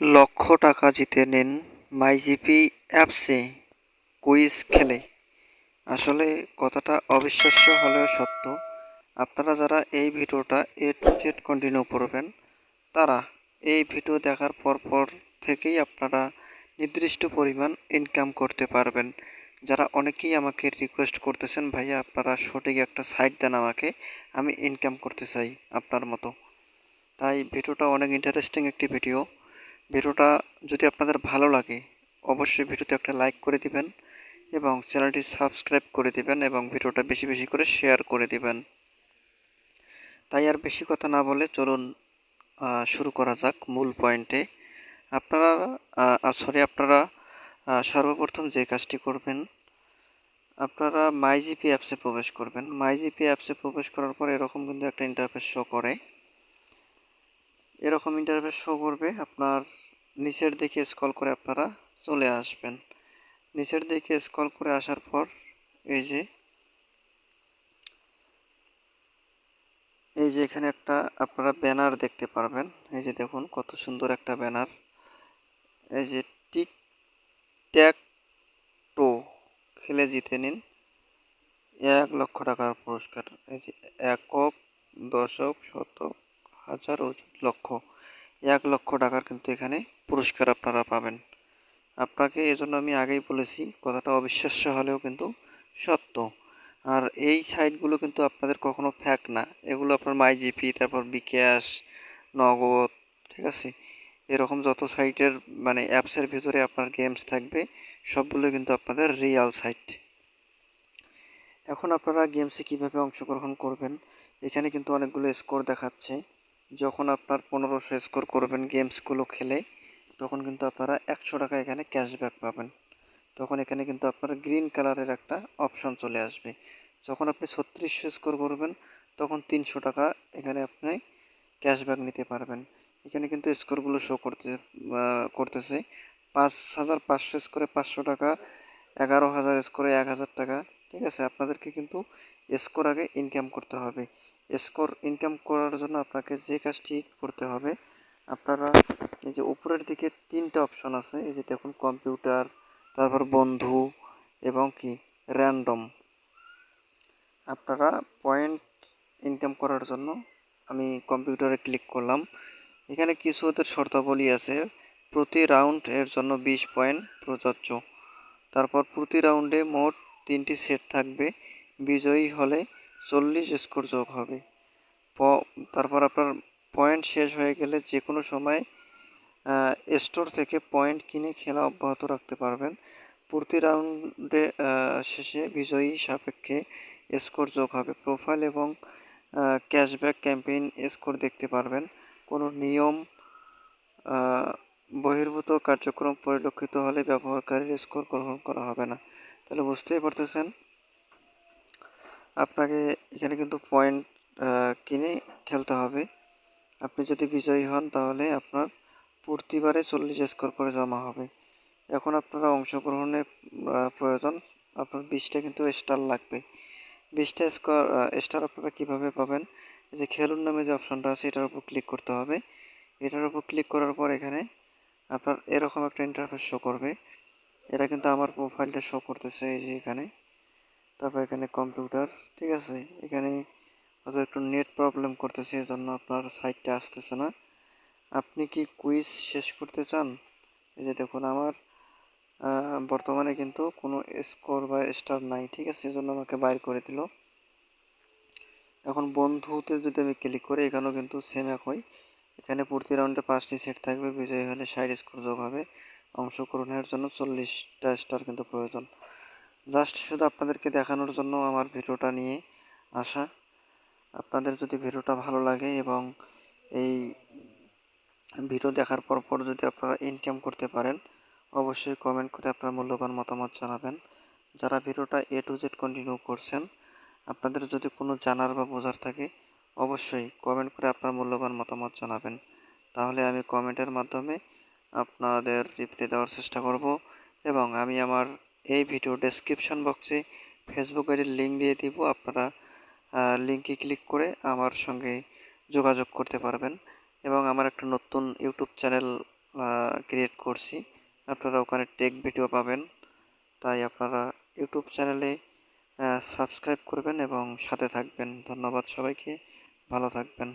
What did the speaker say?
লক্ষ টাকা জিতে নিন মাইজিপি অ্যাপসে কুইজ খেলে। আসলে কথাটা অবিশ্বাস্য হলেও সত্য। আপনারা যারা এই ভিডিওটা এ টু জেড কন্টিনিউ করবেন, তারা এই ভিডিও দেখার পর পর থেকেই আপনারা নির্দিষ্ট পরিমাণ ইনকাম করতে পারবেন। যারা অনেকেই আমাকে রিকোয়েস্ট করতেছেন, ভাইয়া, আপনারা সঠিক একটা সাইট দেন আমাকে, আমি ইনকাম করতে চাই আপনার মতো। তাই ভিডিওটা অনেক ইন্টারেস্টিং একটি ভিডিও ভিডিওটা যদি আপনাদের ভালো লাগে, অবশ্যই ভিডিওতে একটা লাইক করে দিবেন এবং চ্যানেলটি সাবস্ক্রাইব করে দিবেন এবং ভিডিওটা বেশি বেশি করে শেয়ার করে দিবেন। তাই আর বেশি কথা না বলে চলুন শুরু করা যাক মূল পয়েন্টে আপনারা সরি আপনারা সর্বপ্রথম যে কাজটি করবেন, আপনারা মাইজিপি অ্যাপসে প্রবেশ করবেন। মাইজিপি অ্যাপসে প্রবেশ করার পর এরকম কিন্তু একটা ইন্টারফেস শো করে। এরকম ইন্টারফেস শো করবে, আপনার নিচের দিকে স্ক্রল করে আপনারা চলে আসবেন। নিচের দিকে স্ক্রল করে আসার পর, এই যে এই যে এখানে একটা আপনারা ব্যানার দেখতে পারবেন। এই যে দেখুন, কত সুন্দর একটা ব্যানার এই যে টিক ট্যাক টো, খেলে জিতে নিন। এক লক্ষ টাকার পুরস্কার। এই যে একক, দশক, শতক হাজার লক্ষ। এক লক্ষ টাকার কিন্তু এখানে পুরস্কার আপনারা পাবেন। আপনাকে এজন্য আমি আগেই বলেছি, কথাটা অবিশ্বাস্য হলেও কিন্তু সত্য। আর এই সাইটগুলো কিন্তু আপনাদের কখনো ফ্যাক না। এগুলো আপনার মাইজিপি তারপর বিকাশ, নগদ, ঠিক আছে? এরকম যত সাইটের মানে অ্যাপসের ভিতরে আপনার গেমস থাকবে, সবগুলো কিন্তু আপনাদের রিয়াল সাইট। এখন আপনারা গেমসে কীভাবে অংশগ্রহণ করবেন, এখানে কিন্তু অনেকগুলো স্কোর দেখাচ্ছে। যখন আপনার পনেরোশো স্কোর করবেন গেমসগুলো খেলে, তখন কিন্তু আপনারা একশো টাকা এখানে ক্যাশব্যাক পাবেন। তখন এখানে কিন্তু আপনার গ্রিন কালারের একটা অপশন চলে আসবে। যখন আপনি ছত্রিশশো স্কোর করবেন, তখন তিনশো টাকা এখানে আপনি ক্যাশব্যাক নিতে পারবেন। এখানে কিন্তু স্কোরগুলো শো করতে করতেছে। পাঁচ হাজার পাঁচশো স্কোরে পাঁচশো টাকা, এগারো হাজার স্কোরে এক হাজার টাকা, ঠিক আছে? আপনাদেরকে কিন্তু স্কোর আগে ইনকাম করতে হবে। স্কোর ইনকাম করার জন্য আপনাকে যে কাজটি করতে হবে, আপনারা এই যে উপরের দিকে তিনটা অপশন আছে, এই যে দেখুন কম্পিউটার তারপর বন্ধু এবং কি র্যান্ডম আপনারা পয়েন্ট ইনকাম করার জন্য আমি কম্পিউটারে ক্লিক করলাম। এখানে কিছু ওদের শর্তাবলী আছে, প্রতি রাউন্ড এর জন্য বিশ পয়েন্ট প্রযোজ্য। তারপর প্রতি রাউন্ডে মোট তিনটি সেট থাকবে। বিজয়ী হলে চল্লিশ স্কোর যোগ হবে। প- তারপর আপনার পয়েন্ট শেষ হয়ে গেলে যে কোনো সময় স্টোর থেকে পয়েন্ট কিনে খেলা অব্যাহত রাখতে পারবেন। প্রতি রাউন্ডে শেষে বিজয়ী সাপেক্ষে স্কোর যোগ হবে। প্রোফাইল এবং ক্যাশব্যাক ক্যাম্পেইন স্কোর দেখতে পারবেন। কোনো নিয়ম বহির্ভূত কার্যক্রম পরিলক্ষিত হলে ব্যবহারকারীর স্কোর গ্রহণ করা হবে না। তাহলে বুঝতেই পারতেছেন? আপনাকে এখানে কিন্তু পয়েন্ট কিনে খেলতে হবে। আপনি যদি বিজয়ী হন, তাহলে আপনার প্রতিবারে চল্লিশ স্কোর করে জমা হবে। এখন আপনারা অংশগ্রহণের প্রয়োজন, আপনার বিশটা কিন্তু স্টার লাগবে। বিশটা স্কোর স্টার আপনারা কীভাবে পাবেন? যে খেলুন নামে যে অপশনটা আছে, এটার উপর ক্লিক করতে হবে। এটার উপর ক্লিক করার পর এখানে আপনার এরকম একটা ইন্টারফেস শো করবে। এটা কিন্তু আমার প্রোফাইলটা শো করতেছে, এই যে এখানে। তারপর এখানে কম্পিউটার ঠিক আছে? এখানে হয়তো একটু নেট প্রবলেম করতেছে, এজন্য আপনার সাইটটা আসতেছে না। আপনি কি কুইজ শেষ করতে চান? এই যে দেখুন, আমার বর্তমানে কিন্তু কোনো স্কোর বা স্টার নাই, ঠিক আছে? এজন্য আমাকে বাইর করে দিল। এখন বন্ধুতে যদি আমি ক্লিক করি, এখানেও কিন্তু সেম একই। এখানে প্রতি রাউন্ডে পাঁচটি সেট থাকবে, বিজয়ী হলে ষাট স্কোর যোগ হবে। অংশগ্রহণের জন্য চল্লিশটা স্টার কিন্তু প্রয়োজন। জাস্ট শুধু আপনাদেরকে দেখানোর জন্য আমার ভিডিওটা নিয়ে আসা। আপনাদের যদি ভিডিওটা ভালো লাগে এবং এই ভিডিও দেখার পর পর যদি আপনারা ইনকাম করতে পারেন, অবশ্যই কমেন্ট করে আপনার মূল্যবান মতামত জানাবেন। যারা ভিডিওটা এ টু জেড কন্টিনিউ করছেন, আপনাদের যদি কোনো জানার বা বোঝার থাকে, অবশ্যই কমেন্ট করে আপনার মূল্যবান মতামত জানাবেন। তাহলে আমি কমেন্টের মাধ্যমে আপনাদের রিপ্লাই দেওয়ার চেষ্টা করব এবং আমি আমার এই ভিডিও ডেসক্রিপশন বক্সে ফেসবুক আইডির লিঙ্ক দিয়ে দিব। আপনারা লিঙ্কে ক্লিক করে আমার সঙ্গে যোগাযোগ করতে পারবেন। এবং আমার একটা নতুন ইউটিউব চ্যানেল ক্রিয়েট করছি। আপনারা ওখানে টেক ভিডিও পাবেন। তাই আপনারা ইউটিউব চ্যানেলে সাবস্ক্রাইব করবেন এবং সাথে থাকবেন। ধন্যবাদ সবাইকে। ভালো থাকবেন।